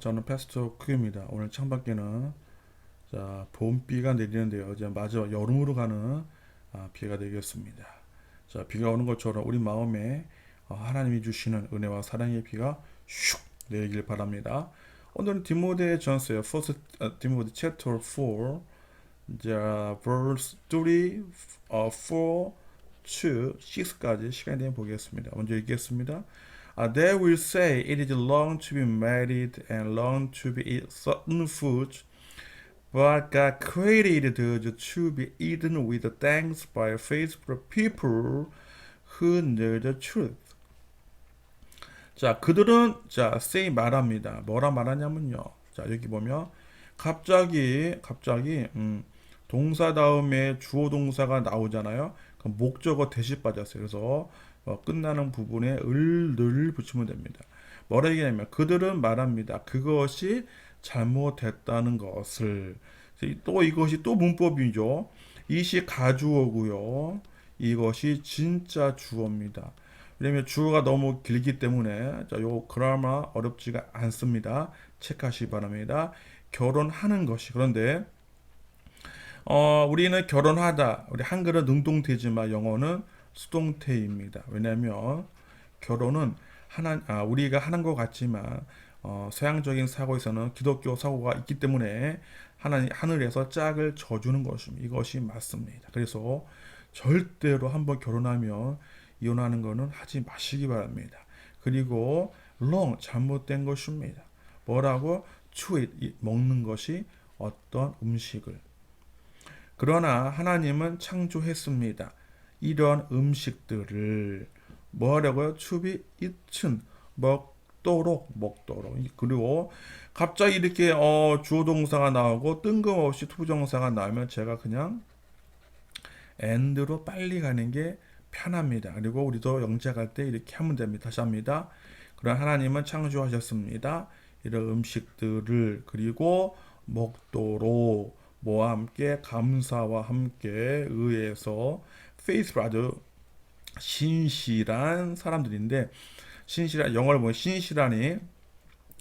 저는 패스터 크입니다. 오늘 창밖에는 자 봄비가 내리는데요. 이제 마저 여름으로 가는 아, 비가 내리겠습니다. 자 비가 오는 것처럼 우리 마음에 어, 하나님이 주시는 은혜와 사랑의 비가 슉 내리길 바랍니다. 오늘은 디모데 전서요. First 어, 디모데 chapter 4 자 verse 3 어, 4 2 6까지 시간이 되면 보겠습니다. 먼저 읽겠습니다. Uh, they will say it is long to be married and long to be eat certain foods, but God created those to be eaten with thanks by faithful people who know the truth. 자, 그들은 자, say 말합니다. 뭐라 말하냐면요. 자, 여기 보면 갑자기 갑자기 음, 동사 다음에 주어 동사가 나오잖아요. 그럼 목적어 대시 빠졌어요. 그래서 어, 끝나는 부분에 을늘 붙이면 됩니다. 뭐라 얘기냐면 그들은 말합니다. 그것이 잘못됐다는 것을 또 이것이 또 문법이죠. 이시 가주어고요. 이것이 진짜 주어입니다. 왜냐면 주어가 너무 길기 때문에 자, 요 그라마 어렵지가 않습니다. 체크하시기 바랍니다. 결혼하는 것이 그런데 어, 우리는 결혼하다. 우리 한글은 능동태지만 영어는 수동태입니다. 왜냐하면 결혼은 하나 아, 우리가 하는 것 같지만 어, 서양적인 사고에서는 기독교 사고가 있기 때문에 하나님 하늘에서 짝을 져주는 것입니다. 이것이 맞습니다. 그래서 절대로 한번 결혼하면 이혼하는 것은 하지 마시기 바랍니다. 그리고 long 잘못된 것입니다. 뭐라고 eat 먹는 것이 어떤 음식을 그러나 하나님은 창조했습니다. 이런 음식들을 뭐 하려고요? 추비 이춘 먹도록 먹도록 그리고 갑자기 이렇게 어, 주어 동사가 나오고 뜬금없이 투부정사가 나오면 제가 그냥 엔드로 빨리 가는 게 편합니다. 그리고 우리도 영작할 때 이렇게 하면 됩니다. 다시 합니다. 그런 하나님은 창조하셨습니다. 이런 음식들을 그리고 먹도록 뭐와 함께 감사와 함께 의해서 페이스로 아주 신실한 사람들인데 신실한 영어를 보면 신실하니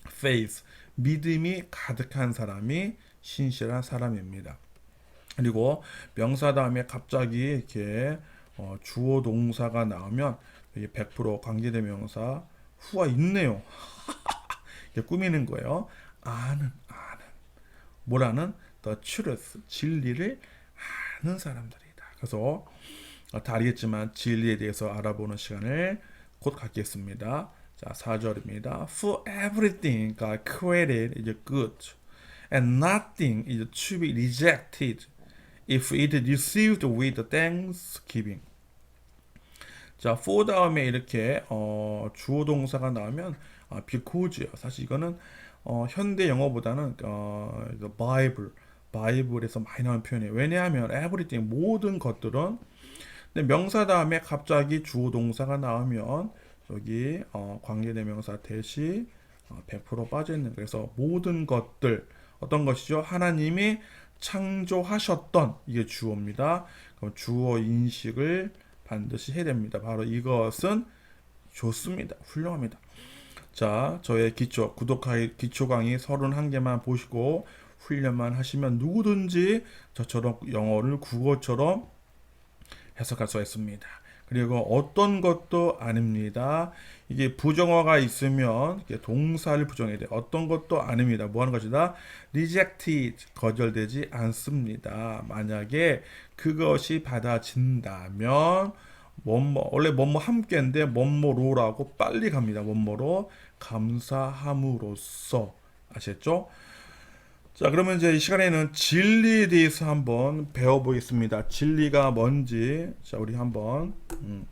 faith 믿음이 가득한 사람이 신실한 사람입니다. 그리고 명사 다음에 갑자기 이렇게 어, 주어 동사가 나오면 이게 100% 관계대명사 후가 있네요. 이게 꾸미는 거예요. 아는 아는 뭐라는 the truth 진리를 아는 사람들이다. 그래서 다 알겠지만 진리에 대해서 알아보는 시간을 곧 갖겠습니다. 자, 4절입니다. For everything God created is good, and nothing is to be rejected if it is received with thanksgiving. 자, for 다음에 이렇게 어, 주어 동사가 나오면 아, because요. 사실 이거는 어, 현대 영어보다는 어, 바이블, 바이블에서 많이 나오는 표현이에요. 왜냐하면 everything 모든 것들은 근데 명사 다음에 갑자기 주어 동사가 나오면 여기 어, 관계대명사 대시 어, 100% 빠져 있는 그래서 모든 것들 어떤 것이죠? 하나님이 창조하셨던 이게 주어입니다. 그럼 주어 인식을 반드시 해야 됩니다. 바로 이것은 좋습니다. 훌륭합니다. 자, 저의 기초 구독하기 기초 강의 31개만 보시고 훈련만 하시면 누구든지 저처럼 영어를 국어처럼 해석할 수가 있습니다. 그리고 어떤 것도 아닙니다. 이게 부정어가 있으면 동사를 부정해야 돼요. 어떤 것도 아닙니다. 뭐 하는 것이다? rejected, 거절되지 않습니다. 만약에 그것이 받아진다면 뭐뭐 원래 뭐뭐 함께인데 뭐뭐로라고 빨리 갑니다. 뭐뭐로 감사함으로써 아셨죠? 자, 그러면 이제 이 시간에는 진리에 대해서 한번 배워보겠습니다. 진리가 뭔지, 자, 우리 한번, 음.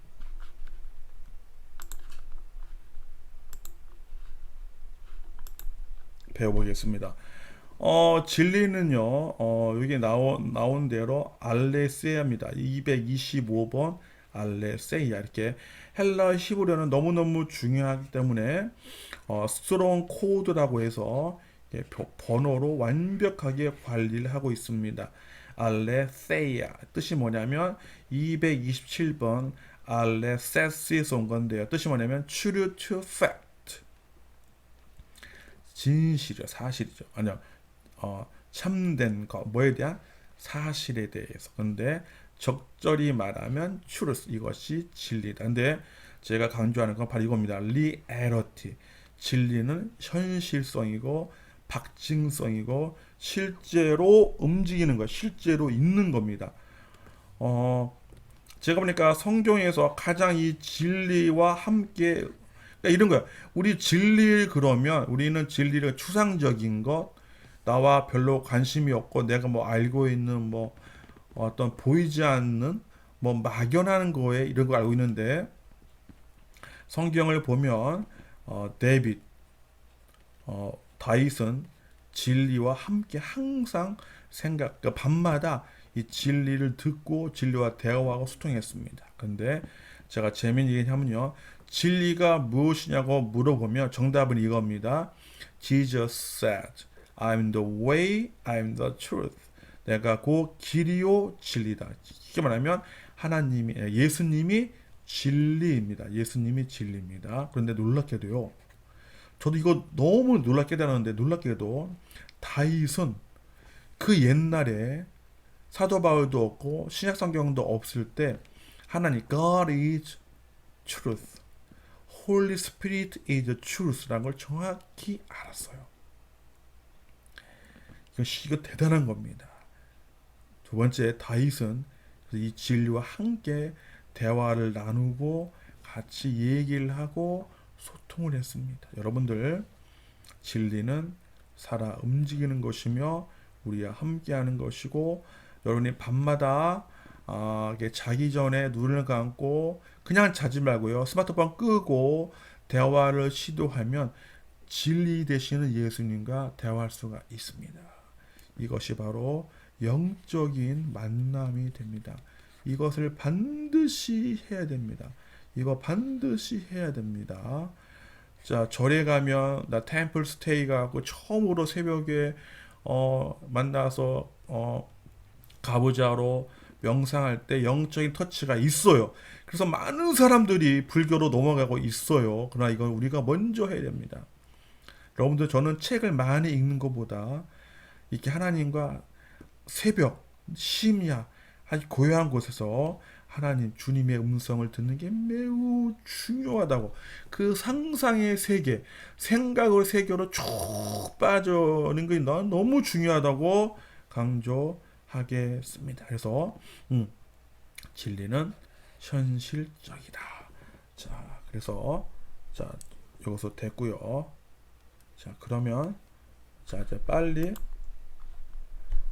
배워보겠습니다. 어, 진리는요, 어, 여기 나온, 나온 대로 알레세야입니다. 225번 알레세야. 이렇게 헬라 히브리어는 너무너무 중요하기 때문에, 어, 스트롱 코드라고 해서 예, 번호로 완벽하게 관리를 하고 있습니다. 알레세야 뜻이 뭐냐면 227번 알레세스에서 온 건데요. 뜻이 뭐냐면 true to fact. 진실이요, 사실이죠. 아니요, 어, 참된 것, 뭐에 대한 사실에 대해서. 근데 적절히 말하면 truth 이것이 진리다. 근데 제가 강조하는 건 바로 이겁니다. reality. 진리는 현실성이고 박증성이고 실제로 움직이는 것, 실제로 있는 겁니다. 어, 제가 보니까 성경에서 가장 이 진리와 함께 그러니까 이런 거야. 우리 진리 그러면 우리는 진리를 추상적인 것, 나와 별로 관심이 없고 내가 뭐 알고 있는 뭐 어떤 보이지 않는 뭐 막연한 거에 이런 거 알고 있는데 성경을 보면 어, 데빗, 어, 다윗은 진리와 함께 항상 생각, 그 밤마다 이 진리를 듣고 진리와 대화하고 소통했습니다. 근데 제가 재미있는 얘기 하면요. 진리가 무엇이냐고 물어보면 정답은 이겁니다. Jesus said, I'm the way, I'm the truth. 내가 그 길이요 진리다. 쉽게 말하면 하나님이 예수님이 진리입니다. 예수님이 진리입니다. 그런데 놀랍게도요. 저도 이거 너무 놀랍게 되는데 놀랍게도 다윗은 그 옛날에 사도 바울도 없고 신약 성경도 없을 때 하나님 God is truth. Holy Spirit is truth라는 걸 정확히 알았어요. 이거, 이거 대단한 겁니다. 두 번째 다윗은 이 진리와 함께 대화를 나누고 같이 얘기를 하고 소통을 했습니다. 여러분들 진리는 살아 움직이는 것이며 우리와 함께하는 것이고 여러분이 밤마다 아, 자기 전에 눈을 감고 그냥 자지 말고요. 스마트폰 끄고 대화를 시도하면 진리 되시는 예수님과 대화할 수가 있습니다. 이것이 바로 영적인 만남이 됩니다. 이것을 반드시 해야 됩니다. 이거 반드시 해야 됩니다. 자, 절에 가면 나 템플 스테이 가고 처음으로 새벽에 어 만나서 어 가보자로 명상할 때 영적인 터치가 있어요. 그래서 많은 사람들이 불교로 넘어가고 있어요. 그러나 이건 우리가 먼저 해야 됩니다. 여러분들 저는 책을 많이 읽는 것보다 이렇게 하나님과 새벽, 심야, 고요한 곳에서 하나님 주님의 음성을 듣는 게 매우 중요하다고 그 상상의 세계 생각의 세계로 쭉 빠져는 게 너무 중요하다고 강조하겠습니다. 그래서 음, 진리는 현실적이다. 자, 그래서 자 여기서 됐고요. 자, 그러면 자 이제 빨리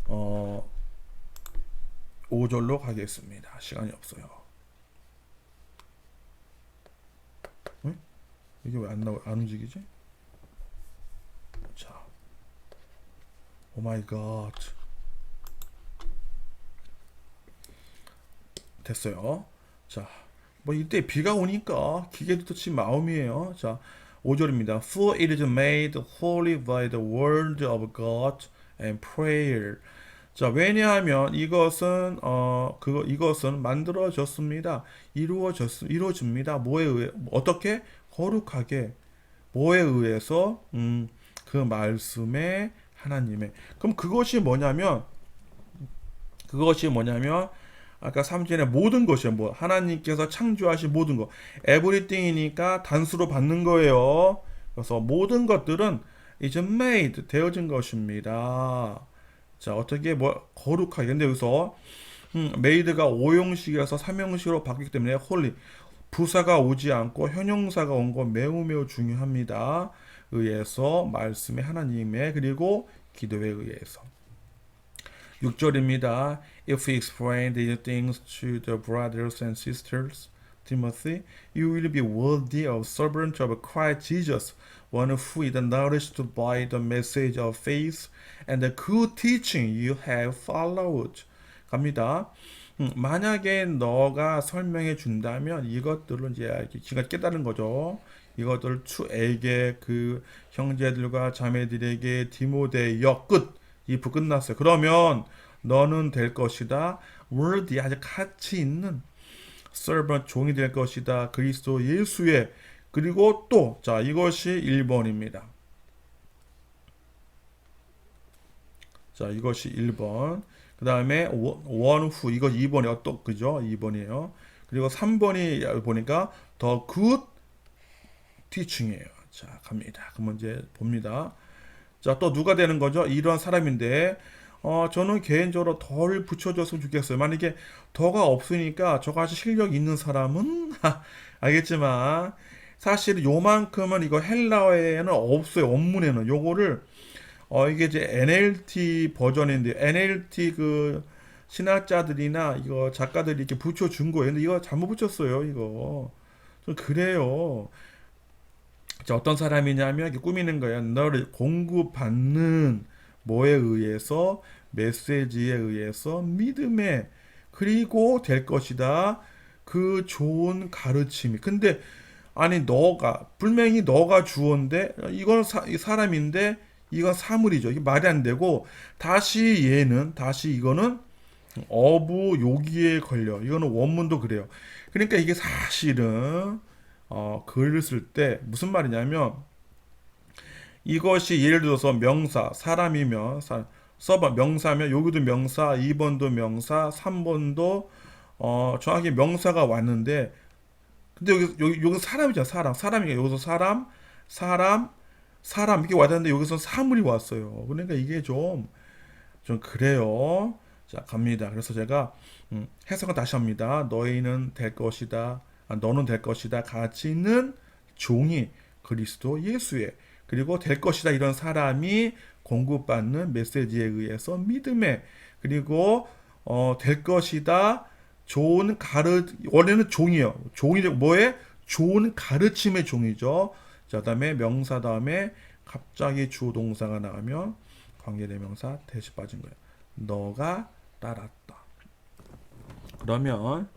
어 5절로 가겠습니다. 시간이 없어요. 응? 이게 왜 안 나와 안 움직이지? 자, 오 마이 갓. 됐어요. 자, 뭐 이때 비가 오니까 기계도 touch 마음이에요. 자, 5절입니다. For it is made holy by the word of God and prayer. 자, 왜냐하면 이것은 어 그거 이것은 만들어졌습니다. 이루어졌 이루어집니다. 뭐에 의해 어떻게 거룩하게 뭐에 의해서 음, 그 말씀에 하나님의 그럼 그것이 뭐냐면 그것이 뭐냐면 아까 3절에 모든 것이요. 뭐 하나님께서 창조하신 모든 것. 에브리띵이니까 단수로 받는 거예요. 그래서 모든 것들은 이제 made 되어진 것입니다. 자, 어떻게 뭐 거룩하게. 근데 여기서 음, 메이드가 오형식에서 삼형식으로 바뀌기 때문에 홀리 부사가 오지 않고 현용사가 온거 매우 매우 중요합니다. 의해서 말씀의 하나님의 그리고 기도에 의해서 6절입니다. If we explain these things to the brothers and sisters, Timothy, you will be worthy of servant of Christ Jesus, one who is nourished by the message of faith and the good teaching you have followed. 갑니다. 음, 만약에 너가 설명해 준다면 이것들을 이제 지가 깨달은 거죠. 이것들 추에게 그 형제들과 자매들에게 디모데여 끝. 이부 끝났어요. 그러면 너는 될 것이다. worthy 아주 가치 있는 servant 종이 될 것이다. 그리스도 예수의 그리고 또 자 이것이 1번입니다. 자, 이것이 1번. 그 다음에 원후 이거 2번이 어떤 그죠? 2번이에요. 그리고 3번이 보니까 더 good teaching이에요. 자, 갑니다. 그럼 이제 봅니다. 자, 또 누가 되는 거죠? 이런 사람인데 어, 저는 개인적으로 덜 붙여줬으면 좋겠어요. 만약에 더가 없으니까 저같이 실력 있는 사람은 알겠지만 사실 요만큼은 이거 헬라어에는 없어요. 원문에는 요거를 어 이게 이제 NLT 버전인데 NLT 그 신학자들이나 이거 작가들이 이렇게 붙여 준 거예요. 근데 이거 잘못 붙였어요. 이거 좀 그래요. 자, 어떤 사람이냐면 이렇게 꾸미는 거야. 너를 공급받는 뭐에 의해서 메시지에 의해서 믿음에 그리고 될 것이다. 그 좋은 가르침이. 근데 아니 너가 분명히 너가 주어인데 이건 사, 사람인데 이건 사물이죠. 이게 말이 안 되고 다시 얘는 다시 이거는 어부 요기에 걸려. 이거는 원문도 그래요. 그러니까 이게 사실은 어, 글을 쓸 때 무슨 말이냐면 이것이 예를 들어서 명사 사람이면 사, 써봐 명사면 여기도 명사 2번도 명사 3번도 어, 정확히 명사가 왔는데 근데 여기 여기 여기 사람이잖아 사람. 사람이니까 여기서 사람 사람 사람. 이렇게 왔는데 여기서 사물이 왔어요. 그러니까 이게 좀좀 그래요. 자 갑니다. 그래서 제가 음, 해석을 다시 합니다. 너희는 될 것이다. 아, 너는 될 것이다. 가치 있는 종이 그리스도 예수의. 그리고 될 것이다. 이런 사람이 공급받는 메시지에 의해서 믿음에. 그리고 어, 될 것이다 좋은 가르 원래는 종이요. 종이 뭐에? 좋은 가르침의 종이죠. 자 그다음에 명사 다음에 갑자기 주 동사가 나가면 관계대명사 대시 빠진 거예요. 너가 따랐다. 그러면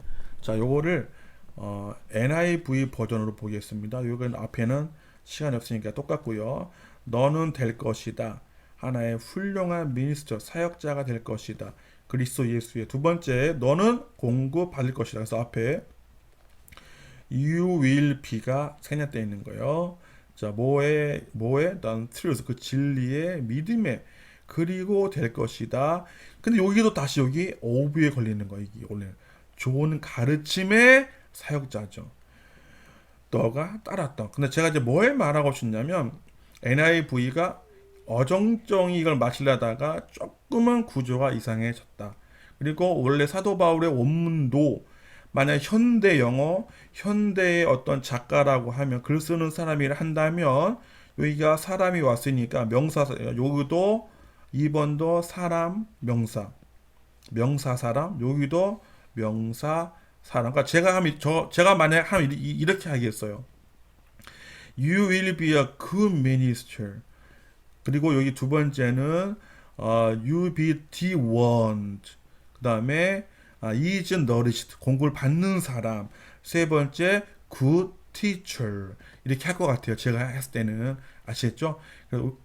자 요거를 어, NIV 버전으로 보겠습니다. 요건 앞에는 시간이 없으니까 똑같고요. 너는 될 것이다. 하나의 훌륭한 미니스터 사역자가 될 것이다. 그리스도 예수의 두 번째 너는 공급 받을 것이다. 그래서 앞에 you will be가 생략되어 있는 거예요. 자, 뭐에 뭐에 난 truth 그 진리의 믿음에 그리고 될 것이다. 근데 여기도 다시 여기 of에 걸리는 거예요. 이게 원래 좋은 가르침의 사역자죠. 너가 따랐던. 근데 제가 이제 뭘 말하고 싶냐면 NIV가 어정쩡히 이걸 마치려다가 조금은 구조가 이상해졌다. 그리고 원래 사도 바울의 원문도 만약 현대 영어, 현대의 어떤 작가라고 하면 글 쓰는 사람이 한다면 여기가 사람이 왔으니까 명사 여기도 2번도 사람 명사 명사 사람 여기도 명사 사람 그러니까 제가 하면 저 제가 만약 하면 이렇게 하겠어요. You will be a good minister. 그리고 여기 두 번째는 어, UBT1 그 다음에 아, is nourished. 공부를 받는 사람. 세 번째 good teacher. 이렇게 할 것 같아요. 제가 했을 때는. 아시겠죠?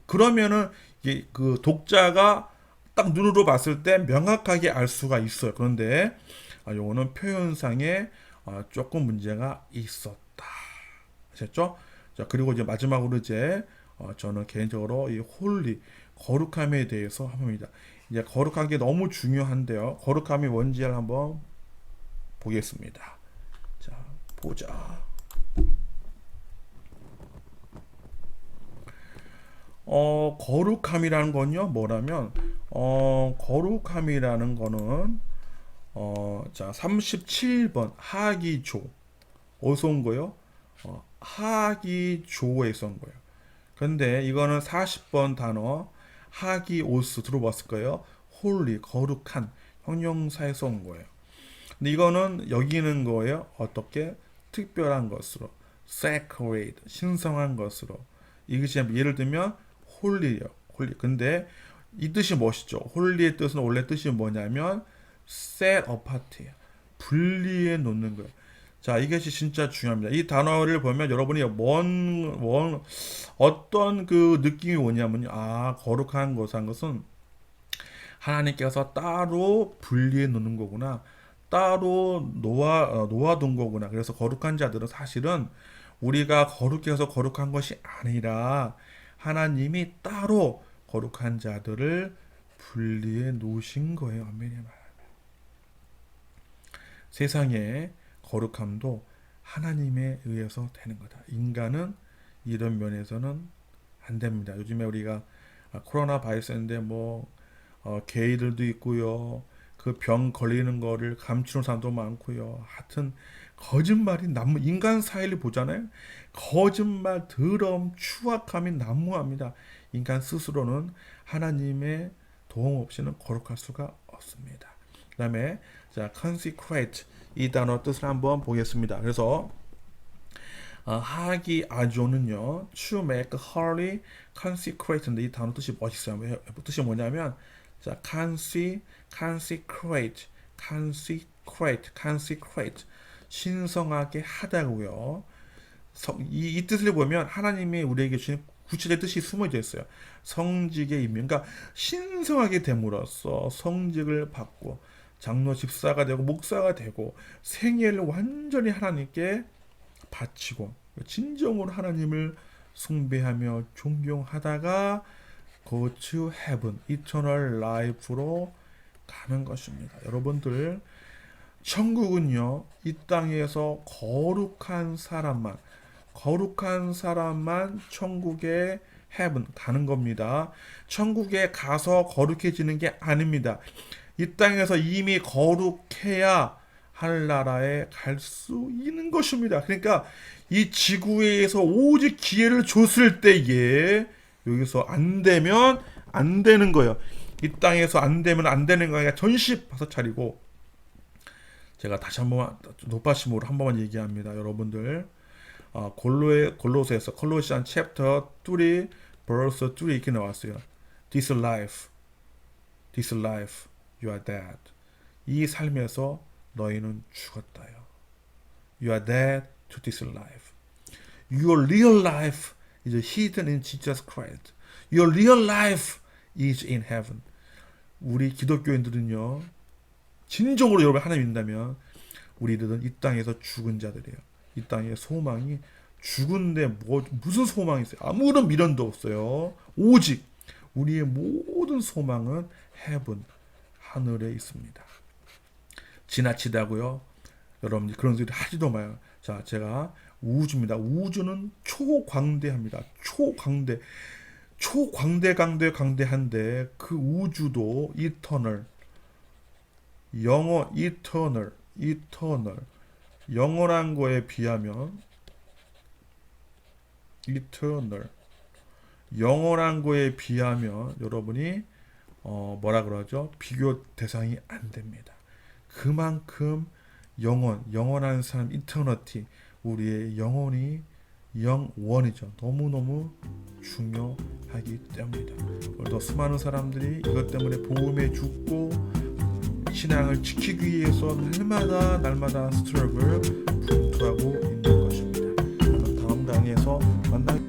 그러면은 이게 그 독자가 딱 눈으로 봤을 때 명확하게 알 수가 있어요. 그런데 아, 요거는 표현상에 아, 조금 문제가 있었다. 아셨죠? 자 그리고 이제 마지막으로 이제 어, 저는 개인적으로 이 홀리 거룩함에 대해서 합니다. 이제 거룩한 게 너무 중요한데요. 거룩함이 뭔지를 한번 보겠습니다. 자, 보자. 어, 거룩함이라는 건요, 뭐라면, 어, 거룩함이라는 거는, 어, 자, 37번, 하기조. 어디서 온 거요? 어, 하기조에서 온 거예요. 근데 이거는 40번 단어 하기오스 들어봤을 거예요. 홀리 거룩한 형용사에서 온 거예요. 근데 이거는 여기는 거예요. 어떻게 특별한 것으로 sacred 신성한 것으로 이것이 예를 들면 홀리요. 홀리. 근데 이 뜻이 멋있죠. 홀리의 뜻은 원래 뜻이 뭐냐면 set apart 분리해 놓는 거예요. 자, 이것이 진짜 중요합니다. 이 단어를 보면 여러분이 뭔, 뭔, 어떤 그 느낌이 오냐면요. 아, 거룩한 것한 것은 하나님께서 따로 분리해 놓는 거구나. 따로 놓아, 어, 놓아둔 거구나. 그래서 거룩한 자들은 사실은 우리가 거룩해서 거룩한 것이 아니라 하나님이 따로 거룩한 자들을 분리해 놓으신 거예요. 엄밀히 말하면. 세상의 거룩함도 하나님에 의해서 되는 거다. 인간은 이런 면에서는 안 됩니다. 요즘에 우리가 아, 코로나 바이러스인데 뭐 어, 게이들도 있고요. 그 병 걸리는 거를 감추는 사람도 많고요. 하여튼 거짓말이 난무 인간 사이를 보잖아요. 거짓말, 더러움, 추악함이 난무합니다. 인간 스스로는 하나님의 도움 없이는 거룩할 수가 없습니다. 그다음에 자 consecrate 이 단어 뜻을 한번 보겠습니다. 그래서 어, 하기 아조는요 to make holy consecrate인데 이 단어 뜻이 멋있어요. 왜- 뜻이 뭐냐면 자 conse consecrate consecrate consecrate 신성하게 하다고요. 성- 이, 이 뜻을 보면 하나님이 우리에게 주신 구체적 뜻이 숨어져 있어요. 성직의 임명, 그러니까 신성하게 됨으로써 성직을 받고 장로 집사가 되고 목사가 되고 생애를 완전히 하나님께 바치고 진정으로 하나님을 숭배하며 존경하다가 go to heaven, eternal life로 가는 것입니다. 여러분들 천국은요 이 땅에서 거룩한 사람만 거룩한 사람만 천국에 heaven 가는 겁니다. 천국에 가서 거룩해지는 게 아닙니다. 이 땅에서 이미 거룩해야 하늘나라에 갈 수 있는 것입니다. 그러니까 이 지구에서 오직 기회를 줬을 때에 여기서 안 되면 안 되는 거예요. 이 땅에서 안 되면 안 되는 거니까 전시 봐서 차리고 제가 다시 한번 높아심으로 한 번만 얘기합니다. 여러분들 어, 골로에 골로새에서 콜로시안 챕터 3 verse 3 이렇게 나왔어요. This life, this life, you are dead. 이 삶에서 너희는 죽었다요. You are dead to this life. Your real life is hidden in Jesus Christ. Your real life is in heaven. 우리 기독교인들은요, 진정으로 여러분 하나님 믿는다면 우리들은 이 땅에서 죽은 자들이에요. 이 땅의 소망이 죽은데 뭐 무슨 소망이 있어요? 아무런 미련도 없어요. 오직 우리의 모든 소망은 heaven 하늘에 있습니다. 지나치다고요. 여러분들 그런 소리 하지도 마요. 자, 제가 우주입니다. 우주는 초광대합니다. 초광대. 초광대 강대 강대한데 그 우주도 이터널 영원 이터널 이터널 영원한 거에 비하면 이터널 영원한 거에 비하면 여러분이 어 뭐라 그러죠? 비교 대상이 안 됩니다. 그만큼 영원 영원한 삶 이터너티 우리의 영혼이 영원이죠. 너무너무 중요하기 때문이다. 오늘도 수많은 사람들이 이것 때문에 복음에 죽고 신앙을 지키기 위해서 날마다 날마다 스트럭을 분투하고 있는 것입니다. 다음 강의에서 만나